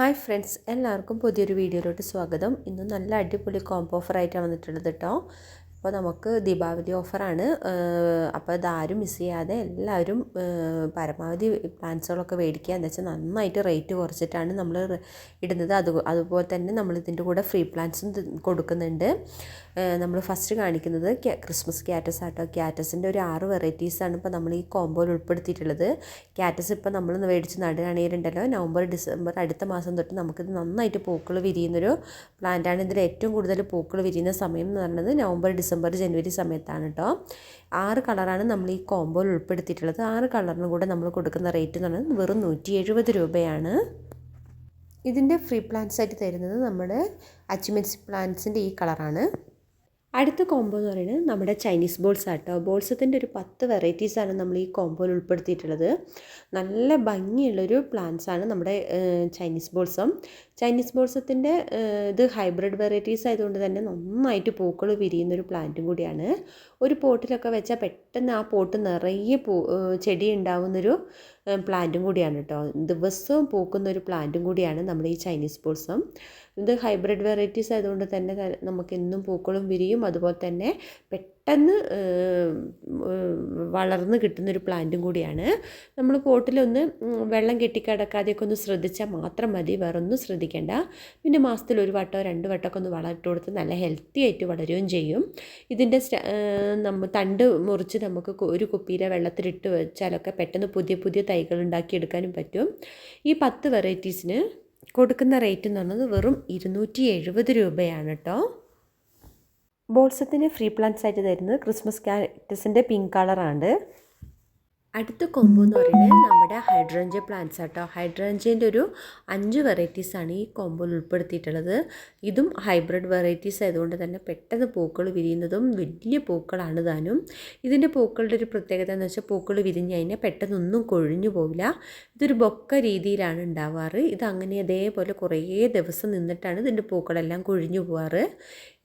Hi friends എല്ലാവർക്കും പുതിയൊരു വീഡിയോയിലോട്ട് സ്വാഗതം. ഇന്ന് നല്ല അടിപൊളി കോംബോ ഓഫറായിട്ടാണ് വന്നിട്ടുള്ളത് കേട്ടോ. അപ്പോൾ നമുക്ക് ദീപാവലി ഓഫറാണ്. അപ്പോൾ ഇതാരും മിസ് ചെയ്യാതെ എല്ലാവരും പരമാവധി പ്ലാൻസുകളൊക്കെ മേടിക്കുക. എന്ന് വെച്ചാൽ നന്നായിട്ട് റേറ്റ് കുറച്ചിട്ടാണ് നമ്മൾ ഇടുന്നത്. അത് അതുപോലെ തന്നെ നമ്മൾ ഇതിന്റെ കൂടെ ഫ്രീ പ്ലാൻസും കൊടുക്കുന്നുണ്ട്. നമ്മൾ ഫസ്റ്റ് കാണിക്കുന്നത് ക്രിസ്മസ് ക്യാറ്റസ് ആട്ടോ. ക്യാറ്റസിന്റെ ഒരു ആറ് വെറൈറ്റീസാണ് ഇപ്പോൾ നമ്മൾ ഈ കോമ്പോയിൽ ഉൾപ്പെടുത്തിയിട്ടുള്ളത്. ക്യാറ്റസ് ഇപ്പോൾ നമ്മൾ മേടിച്ച് നടുകയാണെങ്കിലുണ്ടല്ലോ. നവംബർ ഡിസംബർ അടുത്ത മാസം തൊട്ട് നമുക്കിത് നന്നായിട്ട് പൂക്കൾ വിരിയുന്നൊരു പ്ലാന്റാണ്. ഇതിൽ ഏറ്റവും കൂടുതൽ പൂക്കൾ വിരിയുന്ന സമയം എന്ന് പറയുന്നത് നവംബർ ഡിസംബർ ജനുവരി സമയത്താണ് കേട്ടോ ആറ് കളറാണ് നമ്മൾ ഈ കോംബോയിൽ ഉൾപ്പെടുത്തിയിട്ടുള്ളത്. ആറ് കളറിന് കൂടെ നമ്മൾ കൊടുക്കുന്ന റേറ്റ് എന്ന് പറയുന്നത് വെറും നൂറ്റി എഴുപത് രൂപയാണ്. ഇതിന്റെ ഫ്രീ പ്ലാന്റ്സ് ആയിട്ട് തരുന്നത് നമ്മുടെ അച്ചിമെൻസി പ്ലാന്റ്സിന്റെ ഈ കളറാണ്. അടുത്ത കോംബോ എന്ന് പറയുന്നത് നമ്മുടെ ചൈനീസ് ബോൾസ് ആട്ടോ. ബോൾസത്തിന്റെ ഒരു പത്ത് വെറൈറ്റീസാണ് നമ്മൾ ഈ കോംബോയിൽ ഉൾപ്പെടുത്തിയിട്ടുള്ളത്. നല്ല ഭംഗിയുള്ളൊരു ആണ് നമ്മുടെ ചൈനീസ് ബോൾസം ചൈനീസ് ബോൾസത്തിന്റെ ഇത് ഹൈബ്രിഡ് വെറൈറ്റീസ് ആയതുകൊണ്ട് തന്നെ നന്നായിട്ട് പൂക്കൾ വിരിയുന്നൊരു പ്ലാന്റും കൂടിയാണ്. ഒരു പോട്ടിലൊക്കെ വെച്ചാൽ പെട്ടെന്ന് ആ പോട്ട് നിറയെ പൂ ചെടി ഉണ്ടാവുന്നൊരു പ്ലാന്റും കൂടിയാണ് കേട്ടോ ദിവസവും പൂക്കുന്ന ഒരു പ്ലാന്റും കൂടിയാണ് നമ്മുടെ ഈ ചൈനീസ് ബോൾസം ഇത് ഹൈബ്രിഡ് വെറൈറ്റീസ് ആയതുകൊണ്ട് തന്നെ നമുക്ക് എന്നും പൂക്കളും വിരിയും. അതുപോലെ തന്നെ പെട്ടെന്ന് വളർന്ന് കിട്ടുന്നൊരു പ്ലാന്റും കൂടിയാണ്. നമ്മൾ പോട്ടിലൊന്ന് വെള്ളം കെട്ടിക്കിടക്കാതെയൊക്കെ ഒന്ന് ശ്രദ്ധിച്ചാൽ മാത്രം മതി. വേറൊന്നും ശ്രദ്ധിക്കേണ്ട. പിന്നെ മാസത്തിൽ ഒരു വട്ടോ രണ്ട് വട്ടമൊക്കെ ഒന്ന് വളർത്തി കൊടുത്ത് നല്ല ഹെൽത്തി ആയിട്ട് വളരുകയും ചെയ്യും. ഇതിന്റെ നമ്മൾ തണ്ട് മുറിച്ച് നമുക്ക് ഒരു കുപ്പിയിലെ വെള്ളത്തിലിട്ട് വെച്ചാലൊക്കെ പെട്ടെന്ന് പുതിയ പുതിയ തൈകൾ ഉണ്ടാക്കിയെടുക്കാനും പറ്റും. ഈ പത്ത് വെറൈറ്റീസിന് കൊടുക്കുന്ന റേറ്റ് എന്ന് പറഞ്ഞത് വെറും ഇരുന്നൂറ്റി എഴുപത് രൂപയാണ് കേട്ടോ ബോൾസത്തിന് ഫ്രീ പ്ലാന്റ്സ് ആയിട്ട് തരുന്നത് ക്രിസ്മസ് കാറ്റസിന്റെ പിങ്ക് കളറാണ്. അടുത്ത കൊമ്പ് എന്ന് പറയുന്നത് നമ്മുടെ ഹൈഡ്രഞ്ച പ്ലാന്റ്സ് ആട്ടോ. ഹൈഡ്രഞ്ചേന്റെ ഒരു അഞ്ച് വെറൈറ്റീസാണ് ഈ കൊമ്പിൽ ഉൾപ്പെടുത്തിയിട്ടുള്ളത്. ഇതും ഹൈബ്രിഡ് വെറൈറ്റീസ് ആയതുകൊണ്ട് തന്നെ പെട്ടെന്ന് പൂക്കൾ വിരിയുന്നതും വലിയ പൂക്കളാണ് താനും. ഇതിന്റെ പൂക്കളുടെ ഒരു പ്രത്യേകത എന്ന് വെച്ചാൽ പൂക്കൾ വിരിഞ്ഞ് കഴിഞ്ഞാൽ പെട്ടെന്നൊന്നും കൊഴിഞ്ഞു പോവില്ല. ഇതൊരു ബൊക്ക രീതിയിലാണ് ഉണ്ടാവാറ്. ഇത് അങ്ങനെ അതേപോലെ കുറേ ദിവസം നിന്നിട്ടാണ് ഇതിന്റെ പൂക്കളെല്ലാം കൊഴിഞ്ഞു പോവാറ്.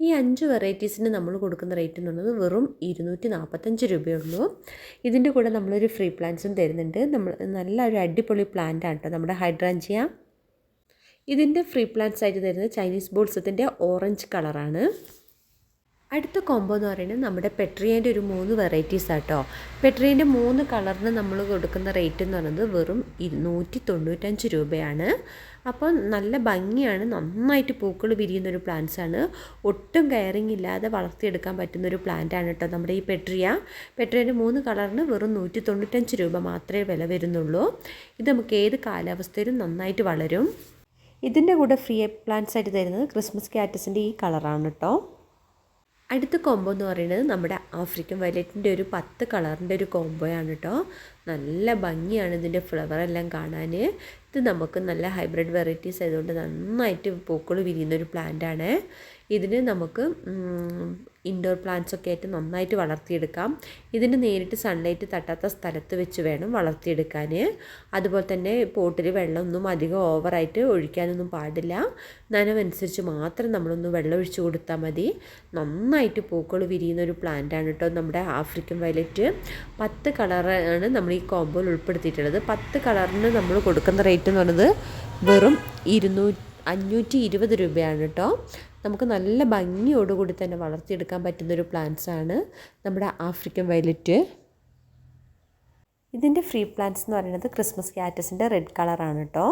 ഈ അഞ്ച് വെറൈറ്റീസിന് നമ്മൾ കൊടുക്കുന്ന റേറ്റ് എന്ന് പറയുന്നത് വെറും ഇരുന്നൂറ്റി നാൽപ്പത്തഞ്ച് രൂപയുള്ളൂ ഇതിന്റെ കൂടെ നമ്മളൊരു ഫ്രീ പ്ലാന്റ്സും തരുന്നുണ്ട്. നമ്മൾ നല്ല ഒരു അടിപൊളി പ്ലാന്റ് ആണ് കേട്ടോ നമ്മുടെ ഹൈഡ്രാഞ്ചിയ. ഇതിന്റെ ഫ്രീ പ്ലാന്റ്സ് ആയിട്ട് തരുന്നത് ചൈനീസ് ബോൾസത്തിന്റെ ഓറഞ്ച് കളറാണ്. അടുത്ത കോംബോ എന്ന് പറയുന്നത് നമ്മുടെ പെട്രിയേന്റെ ഒരു മൂന്ന് വെറൈറ്റീസ് ആട്ടോ. പെട്രിയേന്റെ മൂന്ന് കളറിന് നമ്മൾ കൊടുക്കുന്ന റേറ്റ് എന്ന് പറയുന്നത് വെറും ഇരുന്നൂറ്റി തൊണ്ണൂറ്റഞ്ച് രൂപയാണ്. അപ്പോൾ നല്ല ഭംഗിയാണ്. നന്നായിട്ട് പൂക്കൾ വിരിയുന്ന ഒരു ആണ്. ഒട്ടും കയറിങ് ഇല്ലാതെ വളർത്തിയെടുക്കാൻ പറ്റുന്ന ഒരു പ്ലാന്റ് ആണ് കേട്ടോ നമ്മുടെ ഈ പെട്രിയ. പെട്രിയന്റെ മൂന്ന് കളറിന് വെറും നൂറ്റി തൊണ്ണൂറ്റഞ്ച് രൂപ മാത്രമേ വില വരുന്നുള്ളൂ. ഇത് നമുക്ക് ഏത് കാലാവസ്ഥയിലും നന്നായിട്ട് വളരും. ഇതിന്റെ കൂടെ ഫ്രീ പ്ലാന്റ്സ് ആയിട്ട് തരുന്നത് ക്രിസ്മസ് കാറ്റസിന്റെ ഈ കളറാണ് കേട്ടോ. അടുത്ത കോംബോ എന്ന് പറയുന്നത് നമ്മുടെ ആഫ്രിക്കൻ വയലറ്റിന്റെ ഒരു പത്ത് കളറിന്റെ ഒരു കോംബോയാണ് കേട്ടോ നല്ല ഭംഗിയാണ് ഇതിന്റെ ഫ്ലവർ എല്ലാം കാണാൻ ഇത് നമുക്ക് നല്ല ഹൈബ്രിഡ് വെറൈറ്റീസ് ആയതുകൊണ്ട് നന്നായിട്ട് പൂക്കൾ വിരിയുന്ന ഒരു ആണ്. ഇതിന് നമുക്ക് ഇൻഡോർ പ്ലാന്റ്സ് ഒക്കെ ആയിട്ട് നന്നായിട്ട് വളർത്തിയെടുക്കാം. ഇതിന് നേരിട്ട് സൺലൈറ്റ് തട്ടാത്ത സ്ഥലത്ത് വെച്ച് വേണം വളർത്തിയെടുക്കാൻ അതുപോലെ തന്നെ പോട്ടിൽ വെള്ളമൊന്നും അധികം ഓവറായിട്ട് ഒഴിക്കാനൊന്നും പാടില്ല. നനവനുസരിച്ച് മാത്രം നമ്മളൊന്ന് വെള്ളം ഒഴിച്ചു കൊടുത്താൽ മതി. നന്നായിട്ട് പൂക്കൾ വിരിയുന്ന ഒരു പ്ലാന്റാണ് കേട്ടോ നമ്മുടെ ആഫ്രിക്കൻ വയലറ്റ്. പത്ത് കളറാണ് നമ്മൾ ഈ കോമ്പോയിൽ ഉൾപ്പെടുത്തിയിട്ടുള്ളത്. പത്ത് കളറിന് നമ്മൾ കൊടുക്കുന്ന റേറ്റ് എന്ന് പറയുന്നത് വെറും ഇരുന്നൂറ്റി അഞ്ഞൂറ്റി ഇരുപത് രൂപയാണ് കേട്ടോ നമുക്ക് നല്ല ഭംഗിയോടുകൂടി തന്നെ വളർത്തിയെടുക്കാൻ പറ്റുന്നൊരു ആണ് നമ്മുടെ ആഫ്രിക്കൻ വയലറ്റ് ഇതിന്റെ ഫ്രീ പ്ലാന്റ്സ് എന്ന് പറയുന്നത് ക്രിസ്മസ് ക്യാറ്റസിന്റെ റെഡ് കളറാണ് കേട്ടോ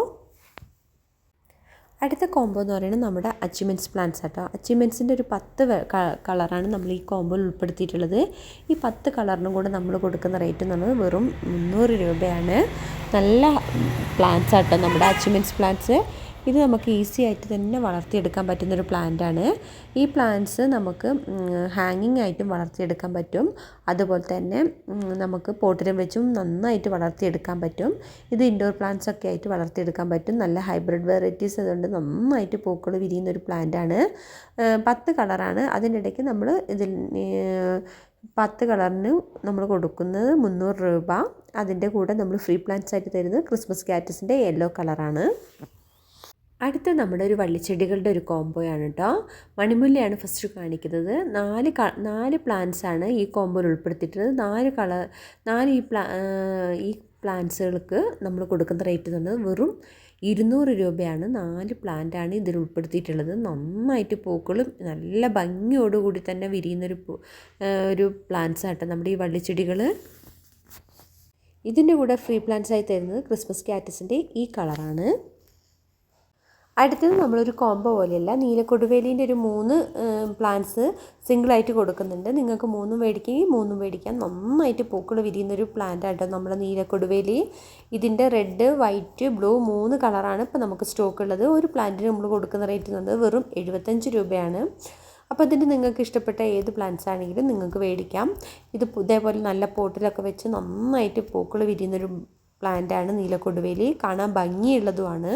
അടുത്ത കോംബോ എന്ന് പറയുന്നത് നമ്മുടെ അച്ചീവ്മെന്റ്സ് പ്ലാന്റ്സ് ആട്ടോ. അച്ചീവ്മെന്റ്സിന്റെ ഒരു പത്ത് കളറാണ് നമ്മൾ ഈ കോംബോയിൽ ഉൾപ്പെടുത്തിയിട്ടുള്ളത്. ഈ പത്ത് കളറിനും കൂടെ നമ്മൾ കൊടുക്കുന്ന റേറ്റ് എന്ന് പറയുന്നത് വെറും മുന്നൂറ് രൂപയാണ്. നല്ല പ്ലാന്റ്സ് ആട്ടോ നമ്മുടെ അച്ചീവ്മെന്റ്സ് പ്ലാന്റ്സ് ഇത് നമുക്ക് ഈസി ആയിട്ട് തന്നെ വളർത്തിയെടുക്കാൻ പറ്റുന്നൊരു പ്ലാന്റാണ് ഈ പ്ലാന്റ്സ് നമുക്ക് ഹാങ്ങിങ് ആയിട്ടും വളർത്തിയെടുക്കാൻ പറ്റും. അതുപോലെ തന്നെ നമുക്ക് പോട്ടിലും വെച്ചും നന്നായിട്ട് വളർത്തിയെടുക്കാൻ പറ്റും. ഇത് ഇൻഡോർ പ്ലാന്റ്സ് ഒക്കെ ആയിട്ട് വളർത്തിയെടുക്കാൻ പറ്റും. നല്ല ഹൈബ്രിഡ് വെറൈറ്റീസ് അതുകൊണ്ട് നന്നായിട്ട് പൂക്കൾ വിരിയുന്ന ഒരു പ്ലാന്റാണ് പത്ത് കളറാണ് അതിനിടയ്ക്ക് നമ്മൾ ഇതിൽ പത്ത് കളറിന് നമ്മൾ കൊടുക്കുന്നത് മുന്നൂറ് രൂപ. അതിന്റെ കൂടെ നമ്മൾ ഫ്രീ പ്ലാന്റ്സ് ആയിട്ട് തരുന്നത് ക്രിസ്മസ് കാറ്റസിന്റെ യെല്ലോ കളറാണ് അടുത്ത നമ്മുടെ ഒരു വള്ളിച്ചെടികളുടെ ഒരു കോംബോയാണ് കേട്ടോ മണിമുല്ലയാണ് ഫസ്റ്റ് കാണിക്കുന്നത്. നാല് ക നാല് പ്ലാന്റ്സ് ആണ് ഈ കോംബോയിൽ ഉൾപ്പെടുത്തിയിട്ടുള്ളത്. നാല് കളർ നാല് ഈ പ്ലാ ഈ പ്ലാന്റ്സുകൾക്ക് നമ്മൾ കൊടുക്കുന്ന റേറ്റ് എന്ന് പറയുന്നത് വെറും ഇരുന്നൂറ് രൂപയാണ് നാല് പ്ലാന്റാണ് ഇതിൽ ഉൾപ്പെടുത്തിയിട്ടുള്ളത്. നന്നായിട്ട് പൂക്കളും നല്ല ഭംഗിയോടുകൂടി തന്നെ വിരിയുന്നൊരു ഒരു പ്ലാന്റ്സ് ആട്ടോ നമ്മുടെ ഈ വള്ളിച്ചെടികൾ ഇതിന്റെ കൂടെ ഫ്രീ പ്ലാന്റ്സ് ആയി തരുന്നത് ക്രിസ്മസ് കാറ്റസിന്റെ ഈ കളറാണ് അടുത്തത് നമ്മളൊരു കോംബോ പോലെയല്ല. നീലക്കൊടുവേലിന്റെ ഒരു മൂന്ന് പ്ലാന്റ്സ് സിംഗിളായിട്ട് കൊടുക്കുന്നുണ്ട്. നിങ്ങൾക്ക് മൂന്നും മേടിക്കുകയും മൂന്നും മേടിക്കാം നന്നായിട്ട് പൂക്കൾ വിരിയുന്നൊരു പ്ലാന്റ് ആട്ടോ നമ്മുടെ നീലക്കൊടുവേലി ഇതിന്റെ റെഡ് വൈറ്റ് ബ്ലൂ മൂന്ന് കളറാണ് ഇപ്പോൾ നമുക്ക് സ്റ്റോക്ക് ഉള്ളത്. ഒരു പ്ലാന്റിന് നമ്മൾ കൊടുക്കുന്ന റേറ്റ് എന്നത് വെറും എഴുപത്തഞ്ച് രൂപയാണ്. അപ്പോൾ ഇതിന്റെ നിങ്ങൾക്ക് ഇഷ്ടപ്പെട്ട ഏത് പ്ലാന്റ്സ് ആണെങ്കിലും നിങ്ങൾക്ക് മേടിക്കാം. ഇത് ഇതേപോലെ നല്ല പോട്ടിലൊക്കെ വെച്ച് നന്നായിട്ട് പൂക്കൾ വിരിയുന്നൊരു പ്ലാന്റാണ് നീലക്കൊടുവേലി കാണാൻ ഭംഗിയുള്ളതുമാണ്.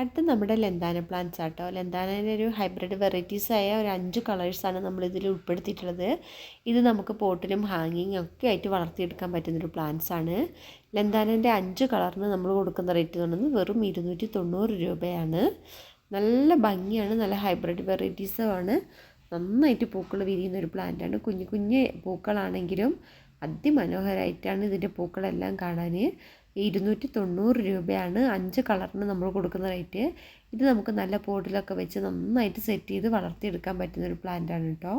അടുത്ത നമ്മുടെ ലെന്താന പ്ലാന്റ്സ് ആട്ടോ. ലെന്താനയുടെ ഒരു ഹൈബ്രിഡ് വെറൈറ്റീസ് ആയ ഒരു അഞ്ച് കളേഴ്സാണ് നമ്മൾ ഇതിൽ ഉൾപ്പെടുത്തിയിട്ടുള്ളത്. ഇത് നമുക്ക് പോട്ടിലും ഹാങ്ങിങ് ഒക്കെ ആയിട്ട് വളർത്തിയെടുക്കാൻ പറ്റുന്നൊരു പ്ലാന്റ്സ് ആണ്. ലെന്താനന്റെ അഞ്ച് കളറിന് നമ്മൾ കൊടുക്കുന്ന റേറ്റ് എന്ന് വെറും ഇരുന്നൂറ്റി തൊണ്ണൂറ് രൂപയാണ്. നല്ല ഭംഗിയാണ് നല്ല ഹൈബ്രിഡ് വെറൈറ്റീസുമാണ് നന്നായിട്ട് പൂക്കൾ വിരിയുന്ന ഒരു പ്ലാന്റാണ് കുഞ്ഞു കുഞ്ഞ് പൂക്കളാണെങ്കിലും അതിമനോഹരമായിട്ടാണ് ഇതിന്റെ പൂക്കളെല്ലാം കാണാൻ. ഇരുന്നൂറ്റി തൊണ്ണൂറ് രൂപയാണ് അഞ്ച് കളറിന് നമ്മൾ കൊടുക്കുന്ന റേറ്റ്. ഇത് നമുക്ക് നല്ല പോട്ടിലൊക്കെ വെച്ച് നന്നായിട്ട് സെറ്റ് ചെയ്ത് വളർത്തിയെടുക്കാൻ പറ്റുന്ന ഒരു പ്ലാന്റാണ് കേട്ടോ.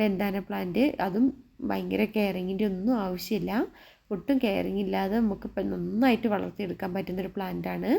Lantana plant. അതും ഭയങ്കര കെയറിങ്ങിന്റെ ഒന്നും ആവശ്യമില്ല. ഒട്ടും കെയറിങ് ഇല്ലാതെ നമുക്ക് നന്നായിട്ട് വളർത്തിയെടുക്കാൻ പറ്റുന്നൊരു പ്ലാന്റാണ്.